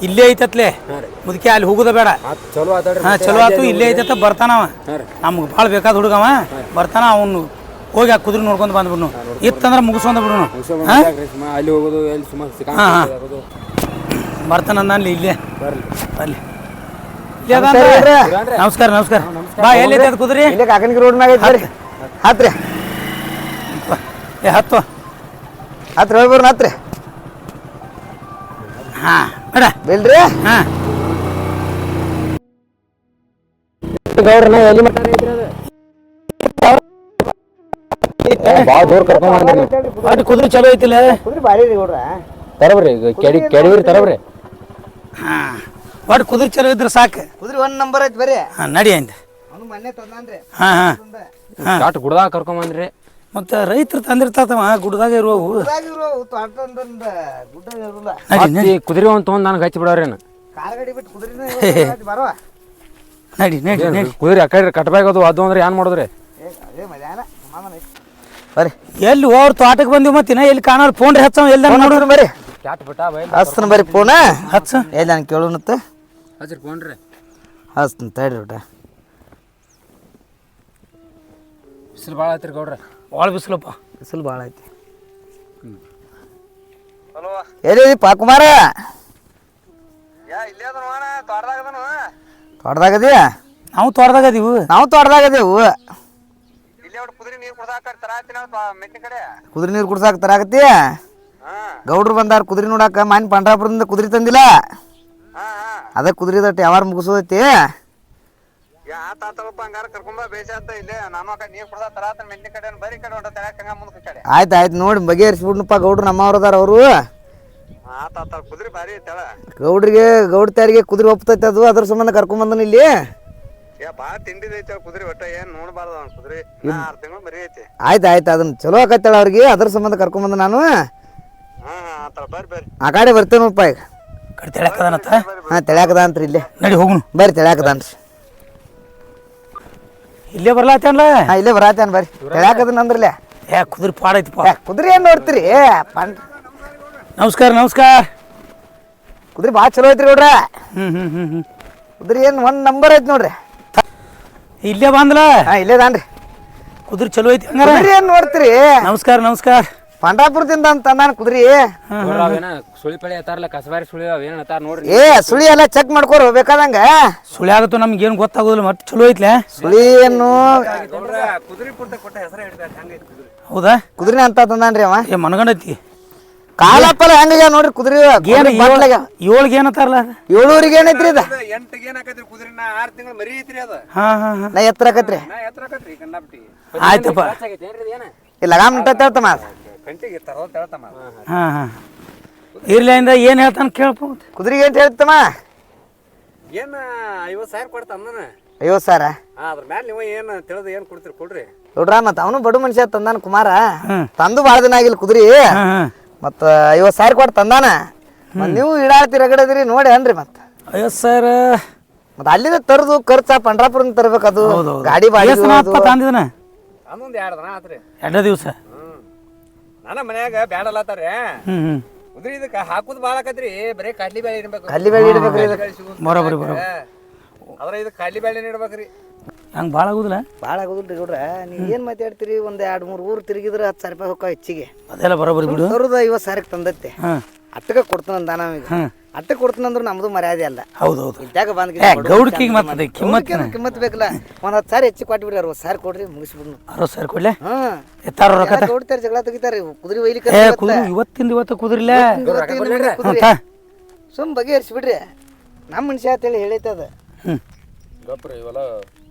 ಇಲ್ಲೇ ಐತತ್ಲೆ? ಮುದುಕಿ ಅಲ್ಲಿ ಹೋಗುದ ಬೇಡ. ಚಲೋ ಹಾ ಚಲೋ ಆತು ಇಲ್ಲೇ ಐತತ್ತ ಬರ್ತಾನವ ನಮ್ಗೆ ಭಾಳ ಬೇಕಾದ ಹುಡುಗವ ಬರ್ತಾನ ಅವನು ಹೋಗಿ ಆ ಕುದುರೆ ನೋಡ್ಕೊಂಡು ಬಂದ್ಬಿಡ್ನು. ಇತ್ತಂದ್ರೆ ಮುಗಿಸ್ಕೊಂಡ್ ಬಿಡ್ನು ಅಲ್ಲಿ ಹೋಗೋದು ಹಾ, ಹಾ. ಸಿಕ್ಕ ಬರ್ತಾನ ಅಲ್ಲಿ ಇಲ್ಲೇ. ಬರ್ಲಿ. ಅಲ್ಲಿ ಇಲ್ಲೇ ನಮಸ್ಕಾರ ನಮಸ್ಕಾರ ಬಾ ಎಲ್ಲಿ ಐತೆ ಅದು ಕುದ್ರಿ? ಇಲ್ಲೇ ರೋಡ್ ಮ್ಯಾಗ ಹತ್ರಿ ಏ ಹತ್ತು. ಹತ್ರ ಹೋಗಿ ಬರ್ರಿ ಹತ್ರಿ ಹಾ ಬೇಡ ಬಿಲ್ರಿ ಹಾ ಗೌಡ್ರನ ಎಲ್ಲಿ ಮಟ್ಟ ಭಾಳ ದೂರ ಕರ್ಕೊಂಡ್ ಬಂದ್ರಿ ನೀವು. ಒಟ್ಟು ಕುದುರೆ ಚಲೋ ಐತಿಲ್ಲ ಕುದ್ರಿ ಬಾರಿ ರೀ ಗೌಡ್ರ. ತರಬ್ರಿ ಕೆಡಿ ಕೆಡವಿರಿ ತರಬ್ರಿ. ಹಾ. ಒಟ್ಟು ಕುದುರೆ ಚಲೋ ಇದ್ರೆ ಸಾಕು. ಕುದುರೆ ಒಂದ್ ನಂಬರ್ ಐತಿ ಬರೀ. ಹಾಂ ನಡಿ ಅಂದೆ. ಅವ್ನು ಮೊನ್ನೆ ಹಾ ಹಾ. ಹಾ. ಕಾಟ್ ಗುಡ್ದಾಗ ಕರ್ಕೊಂಡ್ ಬಂದ್ರಿ. ಮತ್ತೆ ರೈತರು ತಂದಿರ್ತಾತವ ಗುಡ್ದಾಗ ಇರುವ. ಊರಾಗಿರೋ ತೋಟದಿಂದ ಗುಡ್ಡ ಇರೋಲ್ಲ. ನಡಿ ನಡಿ. ಕುದುರೆ ಒಂದು ತೊಗೊಂಡ್ ನನಗೆ ಹಚ್ಚಿ ಬಿಡೋರೇನು ಕಾರ್ ಗಾಡಿ ಬಿಟ್ಟು ಬರುವ. ನಡಿ ನಡಿ ನಡಿ. ಕುದುರೆ ಆ ಕಡೆ ಕಟ್ಬೇಕು ಅದು ಅದು ಅಂದ್ರೆ ಏನ್ ಮಾಡಿದ್ರಿ? ಅದೇ ಮಧ್ಯಾಹ್ನ. ಸಮಾಧಾನ ಐತಿ ಬರ್ರಿ ಎಲ್ಲಿ ಹೋರ್ ತೋಟಕ್ಕೆ ಬಂದಿವಿ ಮತ್ತಿನ ಎಲ್ಲಿ ಕಾಣೋರು ಫೋನ್ ಹಚ್ಚವ ಎಲ್ಲ ನೋಡಿದ್ರು ನೋಡ್ರಿ ಬರ್ರಿ ಕ್ಯಾಟ್ ಬಿಟ್ಟ ಬೈ ಹಸ್ತನ ಬರೀ ಫೋನ ಹಚ್ಚ. ಎಲ್ಲಿ ನಾನು ಕೇಳೋಣತ್ತ. ಹಚ್ರಿ ಫೋನ್ರಿ ಹಸ್ತನ ತಡ್ರಿ ಊಟ. ಬಿಸಿಲು ಭಾಳ ಐತ್ರಿ ಗೌಡ್ರ. ಭಾಳ ಬಿಸಿಲಪ್ಪ. ಬಿಸಿಲು ಭಾಳ ಐತಿ. ಎಲ್ಲಿದೀಪ ಕುಮಾರ ತೋಟದಾಗದಿ ನಾವು ತೋಟದಾಗ ಅದೀವಿ. ನಾವು ತೋಟದಾಗದೇವು ಕುದುರೆ ನೀರು ಕುಡ್ಸಾಕ ತರಾಕತ್ತಿ ಗೌಡ್ರು ಬಂದಾರ ಕುದುರೆ ನೋಡಾಕ ಮಾನ್ ಪಂಡ್ರಾಪುರದಿಂದ ಕುದುರೆ ತಂದಿಲ್ಲ. ಅದ ಕುದುರೆ ದಟ್ಟ ಯಾವಾರ ಮುಗಿಸೋದೈತಿ? ಆಯ್ತು ಆಯ್ತು ನೋಡಿ ಬಗೆಹರಿಸ್ಬಿಡ್ನಪ್ಪ ಗೌಡ್ರು ನಮ್ಮವ್ರು ಅದಾರ ಅವರು ಗೌಡ್ರಿಗೆ ಗೌಡ್ರಿಗೆ ಗೌಡ್ತಾರಿಗೆ ಕುದುರೆ ಒಪ್ತೈತೆ ಅದು ಅದ್ರ ಸಂಬಂಧ ಕರ್ಕೊಂಬಂದನ ಇಲ್ಲಿ. ಆಯ್ತು ಆಯ್ತು ಅದನ್ನ ಚಲೋ ಆಕತ್ತೇಳ ಅವ್ರಿಗೆ ಅದ್ರ ಸಂಬಂಧ ಕರ್ಕೊಂಬಂದ ನಾನು. ಹಾ ಬರ್ರಿ ಬರ್ರಿ. ಆ ಕಡೆ ಬರ್ತೇನಪ್ಪ ಈಗ. ಕಡೆ ತೆಳಕದನತ್ತ ಹಾ ತೆಳ್ಯಾಕದ ಅಂತ್ರಿ ಇಲ್ಲೇ. ನಡಿ ಹೋಗುನು ಬರ್ರಿ ತೆಳ್ಯಾಕದಾನ್ರಿ ಇಲ್ಲೇ ಬರ್ಲಾತೇನ್ಲ? ಹಾ ಇಲ್ಲೇ ಬರಾತೇನ್ ಬರ್ರಿ. ತೆಳ್ಯಾಕದನ್ ಅಂದ್ರಲ್ಲೇ. ಏ ಕುದುರೆ ಪಾಡೈತಿಪ್ಪ ಏ, ಕುದುರೆ ಏನ್ ನೋಡ್ತೀರಿ? ಪಂಡ್. ನಮಸ್ಕಾರ ನಮಸ್ಕಾರ. ಕುದುರೆ ಭಾಳ ಚಲೋ ಐತ್ರಿ ನೋಡ್ರ. ಹ್ಞೂ ಹ್ಞೂ ಹ್ಞೂ ಹ್ಞೂ ಕುದುರೆ ಏನ್ ಒಂದ್ ನಂಬರ್ ಐತಿ ನೋಡ್ರಿ. ಇಲ್ಲೇ ಬಂದ್ಲ? ಹಾ ಇಲ್ಲೇ ದಾನ್ರಿ. ಕುದುರೆ ಚಲೋ ಐತಿ ಹಂಗಾರ? ಏನ್ ನೋಡ್ತೀರಿ? ನಮಸ್ಕಾರ ನಮಸ್ಕಾರ. ಪಂಡ್ರಾಪುರದಿಂದ ಅಂತ ಅಂದಾನ ಕುದ್ರಿ. ಸುಳಿ ಪಳಿ ಅತ್ತಾರಲ್ಲ ಕಸಬಾರಿ ಸುಳಿ ಅವೇನ ಅತ್ತಾರ ನೋಡ್ರಿ. ಏ ಸುಳಿ ಎಲ್ಲ ಚೆಕ್ ಮಾಡ್ಕೋರ್ ಬೇಕಾದಂಗ. ಸುಳಿ ಆಗತ್ತ ನಮ್ಗೆ ಏನ್ ಗೊತ್ತಾಗೋದಿಲ್ಲ ಮತ್ತೆ ಚಲೋ ಐತ್ಲೆ? ಸುಳಿ ಏನು ಕುದುರೆ ಪುಟ್ಟ ಕೊಟ್ಟ ಹೆಸರು ಹಿಡ್ಬೇಕು ಹಂಗೈತಿ ಕುದುರೆ. ಹೌದಾ? ಕುದ್ರಿ ಅಂತ ತಂದಾನ್ರಿ ಅವ. ಏ ಮನಗಂಡೈತಿ ಕಾಲಪ್ಪಲ ಹೆಂಗ ನೋಡ್ರಿ ಕುದ್ರಿ ಏನು ಏಳ್ಗೆ ಏನತ್ತಾರಲ್ಲ ಏಳೂರಿಗೆ ಏನೈತ್ರಿ ಇದ? ಎಂಟಿಗೆ ಏನ್ ಆಕೈತ್ರಿ ಕುದುರೆ ನಾ ಆರು ತಿಂಗಳು ಮರಿ ಐತ್ರಿ ಅದ. ಹಾ ಹಾ ಹಾ. ನಾ ಎತ್ತರ ಆಕತ್ರಿ. ಆಯ್ತಪ್ಪ. ಇಲ್ಲ ಲಗಾಮ್ ಹೇಳ್ತಮ್ಮ. ಕಂಟಿಗೆ ತರೋದ್ ಹೇಳ್ತಮ್ಮ. ಹಾ ಹಾ. ಇರ್ಲಿ ಇಂದ ಏನು ಹೇಳ್ತಾನೆ ಕೇಳಪ್ಪ. ಕುದುರೆಗೆ ಅಂತ ಹೇಳ್ತಮ್ಮ? ಏನು ಐವತ್ತು ಸಾವಿರ ಕೊಡ್ತಾನ ಐವತ್ತು ಸಾವಿರ? ಅದ್ರ ಮ್ಯಾಲ ನೀವು ಏನು ತಿಳಿದು ಏನು ಕೊಡ್ತೀರಿ ಕೊಡ್ರಿ. ನೋಡ್ರ ಮತ್ತೆ ಅವನು ಬಡ ಮನುಷ್ಯ ತಂದಾನ ಕುಮಾರ. ತಂದು ಭಾಳ ದಿನ ಆಗಿಲ್ಲ ಕುದುರೆ. ಮತ್ತು ಹಾ. ಮತ್ತ ಐವತ್ತು ಸಾವಿರ ಕೊಟ್ಟು ತಂದಾನ. ಮತ್ತ್ ನೀವು ಇಡಾಳ್ತಿ ರಗಡದ್ರಿ ನೋಡಿ ಅನ್ರಿ ಮತ್ತೆ. ಐವತ್ತು ಸಾವಿರ? ಮತ್ತ ಅಲ್ಲಿಂದ ತರದು ಖರ್ಚ ಪಂಡ್ರಾಪುರ ತರ್ಬೇಕು ಅದು ಗಾಡಿ ಬಾಡಿ ಅದೊಂದು ಎರಡು ದಿನ ಆತ್ರಿ. ಎರಡೇ ದಿವಸ? ನನ್ನ ಮನ್ಯಾಗ ಬ್ಯಾಡಲ್ಲತ್ತಾರ ಹ್ಞೂ ಹ್ಞೂ ಕುದುರೆ ಇದಕ್ಕ ಹಾಕುದ್ ಬಾಳ ಆಕತ್ರಿ ಬರೀ ಕಡ್ಲಿ ಬ್ಯಾಳಿ ಇಡ್ಬೇಕು. ಕಡ್ಲಿ ಬ್ಯಾಳಿ ಇಡ್ಬೇಕ್ರಿ ಇದಕ್ಕೆ. ಬರೋಬ್ಬರಿ ಬರೋಬ್ಬರಿ ಅದ್ರ ಇದು ಕಡ್ಲಿ ಬ್ಯಾಳಿ ಇಡ್ಬೇಕ್ರಿ. ಹಂಗೆ ಭಾಳ ಆಗುದಿಲ್ಲ? ಭಾಳ ರೀ ಗೌಡ್ರ. ನೀವು ಏನು ಮಾತಾಡ್ತೀರಿ? ಒಂದು ಎರಡು ಮೂರು ಊರು ತಿರುಗಿದ್ರೆ ಹತ್ತು ಸಾವಿರ ರೂಪಾಯಿ ಹೋಗ ಹೆಚ್ಚಿಗೆ. ಅದೆಲ್ಲ ಬರೋಬ್ಬರಿ ಬಿಡು. ತರೋದು ಐವತ್ತು ಸಾವಿರಕ್ಕೆ ತಂದತ್ತೆ ಹಾಂ. ಅಟ್ಟಕ್ಕೆ ಕೊಡ್ತಾನಂದ ನಾವೀಗ ಹ್ಮ್. ಅಟ್ಟಕ್ಕೆ ಕೊಡ್ತಾನಂದ್ರೆ ನಮ್ದು ಮರ್ಯಾದೆ ಅಲ್ಲ. ಹೌದು ಹೌದು ಇದ್ದಾಗ ಬಂದ್ ಗೌಡ್ಕಿಗೆ ಮತ್ತೆ ಕಿಮ್ಮತ್ ಕಿಮ್ಮತ್ ಬೇಕಲ್ಲ. ಒಂದ್ ಹತ್ತು ಸಾವಿರ ಹೆಚ್ಚು ಕೊಟ್ಬಿಡ್ರಿ ಅರವತ್ತು ಸಾವಿರ ಕೊಡ್ರಿ ಮುಗಿಸ್ಬಿಡ್ನು. ಅರವತ್ತು ಸಾವಿರ ಕೊಡ್ಲೆ? ಹ್ಮ್ ಎತ್ತಾರ ರೊಕ್ಕ ಕೊಡ್ತಾರೆ ಜಗಳ ತೆಗಿತಾರೆ ಕುದುರೆ ಒಯ್ಲಿಕ್ಕೆ ಏ ಕುದುರೆ ಇವತ್ತಿಂದ ಇವತ್ತು ಕುದುರಿಲ್ಲ ಕುದುರೆ. ಸುಮ್ ಬಗೆಹರಿಸ್ಬಿಡ್ರಿ. ನಮ್ಮ ಮನುಷ್ಯ ಅಂತೇಳಿ ಹೇಳೈತೆ ಅದ. ಹ್ಞೂ ಗಪ್ರಿ ಇವೆಲ್ಲ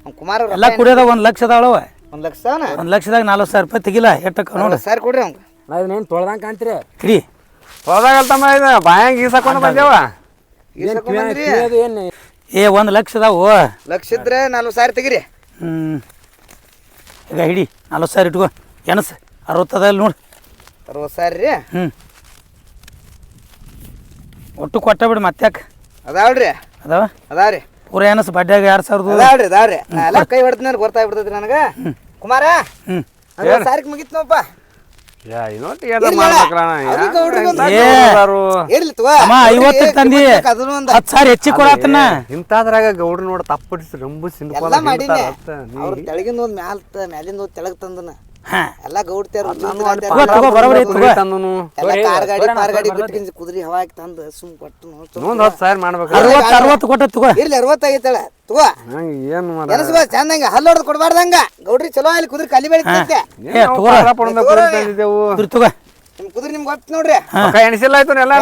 ಅವ್ನ್ ಕುಮಾರ ಅವ್ರ ಎಲ್ಲ ಕುಡಿಯೋದ ಒಂದು ಲಕ್ಷ ಅದಾಳವ ಒಂದ್ ಲಕ್ಷ ಒಂದ್ ಒಂದು ಲಕ್ಷದಾಗ ನಾಲ್ಕು ಸಾವಿರ ರೂಪಾಯಿ ತೆಗಿಲ್ಲ ಎಟ್ಟಕ್ಕ ನೋಡಿ. ಸಾರಿ ಕೊಡ್ರಿ ಅವ್ಗೆ ನಾ ಇದನ್ನೇನು ತೊಳ್ದಂಗೆ ಕಾಣ್ತೀರಿ? ಹಿಡಿ ಹೋದಾಗಲ್ತಮ್ಮ ಇದು ಬಾಯಾಂಗ ಈಸಾಕೊಂಡು ಬಂದೇವ? ಏ ಒಂದು ಲಕ್ಷ ಅದಾವು. ಲಕ್ಷ ಇದ್ರೆ ನಲ್ವತ್ತು ಸಾವಿರ ತೆಗಿರಿ. ಹ್ಞೂ ಈಗ ಹಿಡಿ ನಲ್ವತ್ತು ಸಾವಿರ ಇಟ್ಕೋ. ಎಣಸ್ ಅರವತ್ತದ ಇಲ್ಲಿ ನೋಡಿ. ಅರವತ್ತು ಸಾವಿರ ರೀ? ಹ್ಞೂ ಒಟ್ಟು ಕೊಟ್ಟ ಬಿಡಿ ಮತ್ತ್ಯಾಕೆ ಅದಾವ್ರಿ. ಅದಾವ? ಅದಾವ್ರಿ. ಪೂರ ಎನಸ್ ಬಡ್ಡಿಯಾಗ ಎರಡು ಸಾವಿರದ ಅದಾವ್ರಿ ಅದಾವ್ರಿ. ನಾ ಎಲ್ಲ ಕೈ ಹೊಡ್ತೀನಿ ಗೊತ್ತಾಗ್ಬಿಡ್ತೈತಿ ನನಗ. ಕುಮಾರ ಹ್ಞೂ ಸಾರಿಗೆ ಮುಗಿತ್ ನೋಪ್ಪ ಹೆಚ್ಚಿಗೆ ಕೊಡತ್ತನ ಇಂತಾದ್ರಾಗ ಗೌಡ್ರ ನೋಡ ತಪ್ಪಡಿಸಿ ರಂಬು ತೆಳಗಿಂದ ಒಂದು ಮ್ಯಾಲ ಮ್ಯಾಲಿಂದ ಒಂದು ತೆಳಗ್ ತಂದನ. ಎಲ್ಲ ತಂದನು ಎಲ್ಲ ಕಾರ್ ಗಾಡಿ ಪಾರ್ ಗಾಡಿ ಬಿಟ್ಕಿಂತ ಕುದ್ರಿ ಹವಾ ಹಾಕಿ ತಂದು ಸುಮ್ ಕೊಟ್ಟು ಇನ್ನೊಂದು ಹತ್ತು ಸಾವಿರ ಮಾಡ್ಬೇಕು. ಅರವತ್ತು ಅರವತ್ತು ಕೊಟ್ಟ ತಗೋ. ಇರ್ಲಿ ಅರವತ್ತಾಗೈತಳ ತಗೋ. ಏನು ಮಾಡ ಚಂದಂಗ ಹೊಡೆದು ಕೊಡ್ಬಾರ್ದಂಗ ಗೌಡ್ರಿ ಚಲೋ ಅಲ್ಲಿ ಕುದ್ರಿ ಕಲಿ ಬೆಳಿತೈತೆ ತಗೋ. ಕುದುರೆ ನಿಮ್ಗೆ ಗೊತ್ತು ನೋಡ್ರಿ. ಎಣಸಿಲ್ಲ ಎಣಿಸಿಲ್ಲ ಆಯ್ತು ಎಲ್ಲ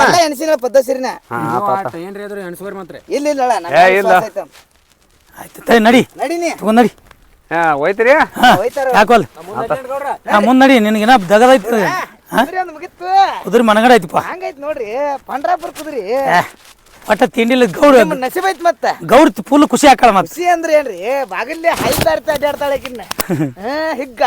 ಏನ್ರಿ ಅದ್ರ ಎಣ್ಸುವರಿ ಮಾತ್ರ. ಇಲ್ಲ ಇಲ್ಲ. ಆಯ್ತು ತೈ ನಡಿ. ನೀ ತಗೋ ನಡಿ. ಹಾ ಹೋಯ್ತಿರಿ. ಹಾಂ ಹೋಯ್ತಾರ. ಯಾಕೋಲ್ ಮುಂದೆ ನಡಿ ನಿನಗೇನ ದಗದೈತಿ ಹಾಂ? ಕುದುರೆ ಒಂದು ಮುಗಿತ್ತು ಕುದುರೆ ಮನಗಡ ಐತಿಪ್ಪ. ಹಂಗೈತಿ ನೋಡ್ರಿ. ಪಂಡ್ರಾಪುರ ಕುದುರಿ. ಒಟ್ಟ ತಿಂಡಿಲ್ಲ ಗೌಡ ನಿಮ್ಮ ನಸೀಬ್ ಐತಿ ಮತ್ತ. ಗೌರಿ ಫುಲ್ ಖುಷಿ ಹಾಕಳ ಮತ್ತೆ ಖುಷಿ ಅಂದ್ರೆ ಏನ್ರಿ? ಬಾಗಿಲ್ಲಿ ಹೈದಾರ್ತ ಅಡ್ಡಾಡ್ತಾಳೆ ಕಿನ್ನ (laughs) ಹಾ ಹಿಗ್ಗ.